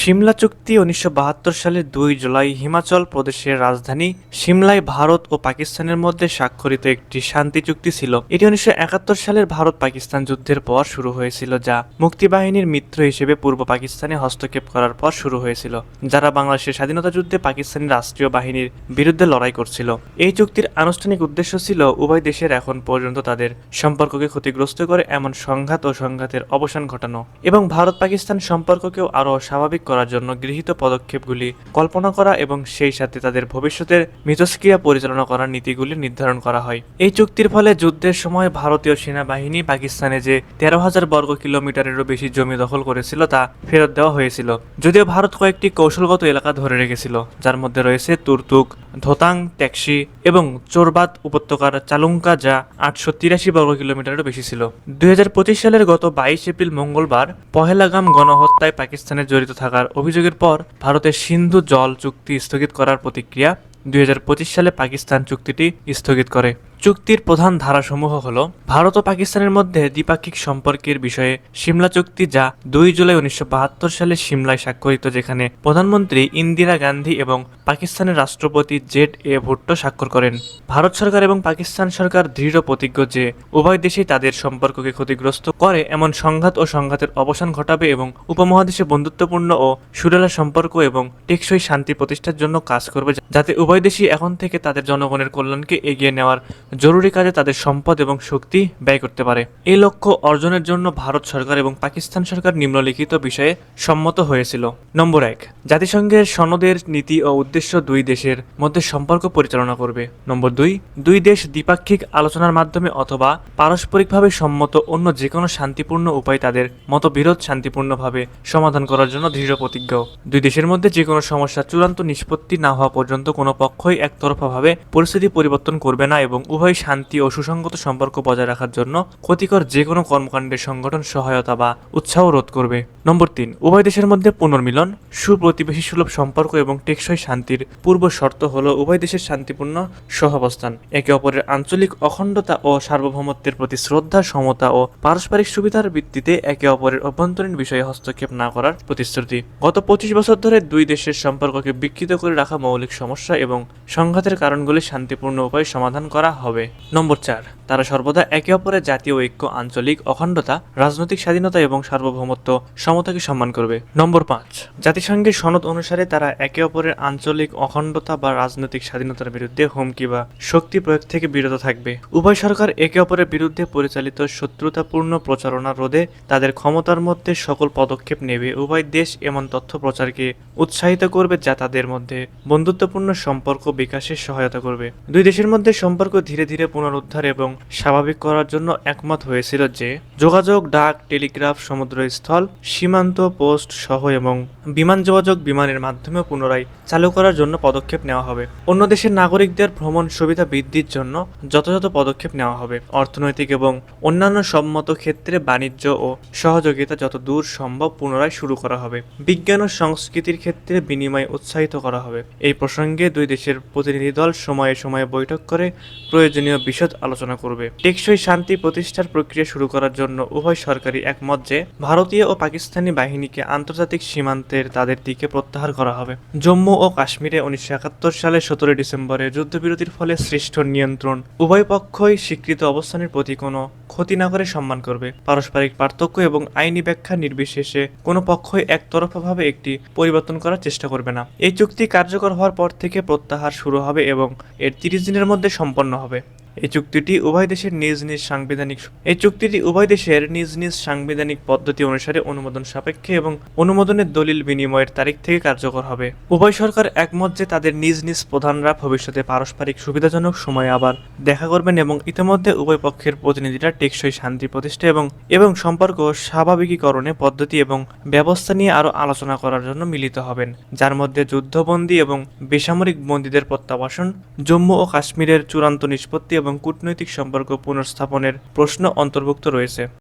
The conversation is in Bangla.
সিমলা চুক্তি উনিশশো বাহাত্তর সালের দুই জুলাই হিমাচল প্রদেশের রাজধানী সিমলায় ভারত ও পাকিস্তানের মধ্যে স্বাক্ষরিত একটি শান্তি চুক্তি ছিল। এটি উনিশশো একাত্তর সালের ভারত পাকিস্তান যুদ্ধের পর শুরু হয়েছিল, যা মুক্তিবাহিনীর মিত্র হিসেবে পূর্ব পাকিস্তানে হস্তক্ষেপ করার পর শুরু হয়েছিল, যারা বাংলাদেশের স্বাধীনতা যুদ্ধে পাকিস্তানি রাষ্ট্রীয় বাহিনীর বিরুদ্ধে লড়াই করছিল। এই চুক্তির আনুষ্ঠানিক উদ্দেশ্য ছিল, উভয় দেশের এখন পর্যন্ত তাদের সম্পর্ককে ক্ষতিগ্রস্ত করে এমন সংঘাত ও সংঘাতের অবসান ঘটানো, এবং ভারত পাকিস্তান সম্পর্ককেও আরও স্বাভাবিক করার জন্য গৃহীত পদক্ষেপগুলি কল্পনা করা এবং সেই সাথে তাদের ভবিষ্যতের মিথস্ক্রিয়া পরিচালনা করার নীতিগুলি নির্ধারণ করা হয়। এই চুক্তির ফলে যুদ্ধের সময় ভারতীয় সেনাবাহিনী পাকিস্তানে যে তেরো হাজার বর্গ কিলোমিটারেরও বেশি জমি দখল করেছিল তা ফেরত দেওয়া হয়েছিল। যদিও ভারত কয়েকটি কৌশলগত এলাকা ধরে রেখেছিল, যার মধ্যে রয়েছে তুর্তুক, ধোতাং, ট্যাক্সি এবং চোরবাত উপত্যকার চালুঙ্কা যা আটশো তিরাশি বর্গ কিলোমিটারেরও বেশি ছিল। দুই হাজার পঁচিশ সালের গত বাইশ এপ্রিল মঙ্গলবার পহেলাগাম গণহত্যায় পাকিস্তানে জড়িত থাকার অভিযোগের পর ভারতের সিন্ধু জল চুক্তি স্থগিত করার প্রতিক্রিয়া দুই হাজার পঁচিশ সালে পাকিস্তান চুক্তিটি স্থগিত করে। চুক্তির প্রধান ধারাসমূহ হল ভারত ও পাকিস্তানের মধ্যে দ্বিপাক্ষিক সম্পর্কের বিষয়ে সিমলা চুক্তি যা দুই জুলাই উনিশশো বাহাত্তর সালে সিমলায় স্বাক্ষরিত, যেখানে প্রধানমন্ত্রী ইন্দিরা গান্ধী এবং পাকিস্তানের রাষ্ট্রপতি জেড এ ভুট্টো স্বাক্ষর করেন। ভারত সরকার এবং পাকিস্তান সরকার দৃঢ় প্রতিজ্ঞ যে উভয় দেশেই তাদের সম্পর্ককে ক্ষতিগ্রস্ত করে, এমন সংঘাত ও সংঘাতের অবসান ঘটাবে এবং উপমহাদেশে বন্ধুত্বপূর্ণ ও সুরেলা সম্পর্ক এবং টেকসই শান্তি প্রতিষ্ঠার জন্য কাজ করবে, যাতে উভয় দেশই এখন থেকে তাদের জনগণের কল্যাণকে এগিয়ে নেওয়ার জরুরি কাজে তাদের সম্পদ এবং শক্তি ব্যয় করতে পারে। এই লক্ষ্য অর্জনের জন্য ভারত সরকার এবং পাকিস্তান সরকার নিম্নলিখিত বিষয়ে সম্মত হয়েছিল। নম্বর এক, জাতিসংঘের সনদের নীতি ও উদ্দেশ্য দুই দেশের মধ্যে সম্পর্ক পরিচালনা করবে। নম্বর দুই দুই দেশ দ্বিপাক্ষিক আলোচনার মাধ্যমে অথবা পারস্পরিকভাবে সম্মত অন্য যে কোনো শান্তিপূর্ণ উপায় তাদের মতবিরোধ শান্তিপূর্ণভাবে সমাধান করার জন্য দৃঢ় প্রতিজ্ঞ। দুই দেশের মধ্যে যে কোনো সমস্যা চূড়ান্ত নিষ্পত্তি না হওয়া পর্যন্ত কোনো পক্ষই একতরফাভাবে পরিস্থিতি পরিবর্তন করবে না এবং উভয় শান্তি ও সুসংগত সম্পর্ক বজায় রাখার জন্য ক্ষতিকর যে কোনো কর্মকাণ্ডের সংগঠন সহায়তা বা উৎসাহ রোধ করবে। নম্বর তিন, উভয় দেশের মধ্যে পুনর্মিলন, সুপ্রতিবেশী সুলভ সম্পর্ক এবং টেকসই শান্তির পূর্ব শর্ত হল উভয় দেশের শান্তিপূর্ণ সহাবস্থান। একে অপরের আঞ্চলিক অখণ্ডতা ও সার্বভৌমত্বের প্রতি শ্রদ্ধা, সমতা ও পারস্পরিক সুবিধার ভিত্তিতে একে অপরের অভ্যন্তরীণ বিষয়ে হস্তক্ষেপ না করার প্রতিশ্রুতি। গত পঁচিশ বছর ধরে দুই দেশের সম্পর্ককে বিকৃত করে রাখা মৌলিক সমস্যা এবং সংঘাতের কারণগুলি শান্তিপূর্ণ উপায়ে সমাধান করা হবে। নম্বর চার, তারা সর্বদা একে অপরের জাতীয় ঐক্য, আঞ্চলিক অখণ্ডতা, রাজনৈতিক স্বাধীনতা এবং সার্বভৌমত্ব সমতাকে সম্মান করবে। নম্বর পাঁচ, জাতিসংঘের সনদ অনুসারে তারা একে অপরের আঞ্চলিক অখণ্ডতা বা রাজনৈতিক স্বাধীনতার বিরুদ্ধে হুমকি বা শক্তি প্রয়োগ থেকে বিরত থাকবে। উভয় সরকার একে অপরের বিরুদ্ধে পরিচালিত শত্রুতাপূর্ণ প্রচারণা রোধে তাদের ক্ষমতার মধ্যে সকল পদক্ষেপ নেবে। উভয় দেশ এমন তথ্য প্রচারকে উৎসাহিত করবে যা তাদের মধ্যে বন্ধুত্বপূর্ণ সম্পর্ক বিকাশে সহায়তা করবে। দুই দেশের মধ্যে সম্পর্ক ধীরে ধীরে ধীরে পুনরুদ্ধার এবং স্বাভাবিক করার জন্য একমত হয়েছিল যে যোগাযোগ, ডাক, টেলিগ্রাফ, সমুদ্রস্থল, সীমান্ত, পোস্ট সহ এবং বিমান যোগাযোগ বিমানের মাধ্যমে পুনরায় চালু করার জন্য পদক্ষেপ নেওয়া হবে। অন্য দেশের নাগরিকদের ভ্রমণ সুবিধা বৃদ্ধির জন্য যথাযথ পদক্ষেপ নেওয়া হবে। অর্থনৈতিক এবং অন্যান্য সম্মত ক্ষেত্রে বাণিজ্য ও সহযোগিতা যত দূর সম্ভব পুনরায় শুরু করা হবে। বিজ্ঞান ও সংস্কৃতির ক্ষেত্রে বিনিময় উৎসাহিত করা হবে। এই প্রসঙ্গে দুই দেশের প্রতিনিধি দল সময়ে সময়ে বৈঠক করে প্রয়োজনীয় বিশদ আলোচনা করবে। টেকসই শান্তি প্রতিষ্ঠার প্রক্রিয়া শুরু করার জন্য উভয় সরকারি একমত যে ভারতীয় ও পাকিস্তানি বাহিনীকে আন্তর্জাতিক সীমান্তের তাদের দিকে প্রত্যাহার করা হবে। জম্মু ও কাশ্মীরে উনিশশো একাত্তর সালের সতেরোই ডিসেম্বরে যুদ্ধবিরতির ফলে সৃষ্ট নিয়ন্ত্রণ উভয় পক্ষই স্বীকৃত অবস্থানের প্রতি কোনো ক্ষতি না করে সম্মান করবে। পারস্পরিক পার্থক্য এবং আইনি ব্যাখ্যা নির্বিশেষে কোনো পক্ষই একতরফাভাবে একটি পরিবর্তন করার চেষ্টা করবে না। এই চুক্তি কার্যকর হওয়ার পর থেকে প্রত্যাহার শুরু হবে এবং এর তিরিশ দিনের মধ্যে সম্পন্ন হবে। এই চুক্তিটি উভয় দেশের নিজ নিজ সাংবিধানিক এই চুক্তিটি উভয় দেশের নিজ নিজ সাংবিধানিক পদ্ধতি অনুসারে অনুমোদন সাপেক্ষে এবং অনুমোদনের দলিল বিনিময়ের তারিখ থেকে কার্যকর হবে। উভয় সরকার একমত যে তাদের নিজ নিজ প্রধানরা ভবিষ্যতে পারস্পরিক সুবিধাজনক সময়ে আবার দেখা করবেন এবং ইতিমধ্যে উভয় পক্ষের প্রতিনিধিরা টেকসই শান্তি প্রতিষ্ঠা এবং এবং সম্পর্ক স্বাভাবিকীকরণে পদ্ধতি এবং ব্যবস্থা নিয়ে আরও আলোচনা করার জন্য মিলিত হবেন। যার মধ্যে যুদ্ধবন্দী এবং বেসামরিক বন্দীদের প্রত্যাবাসন, জম্মু ও কাশ্মীরের চূড়ান্ত নিষ্পত্তি এবং কূটনৈতিক সম্পর্ক পুনর্স্থাপনের প্রশ্ন অন্তর্ভুক্ত রয়েছে।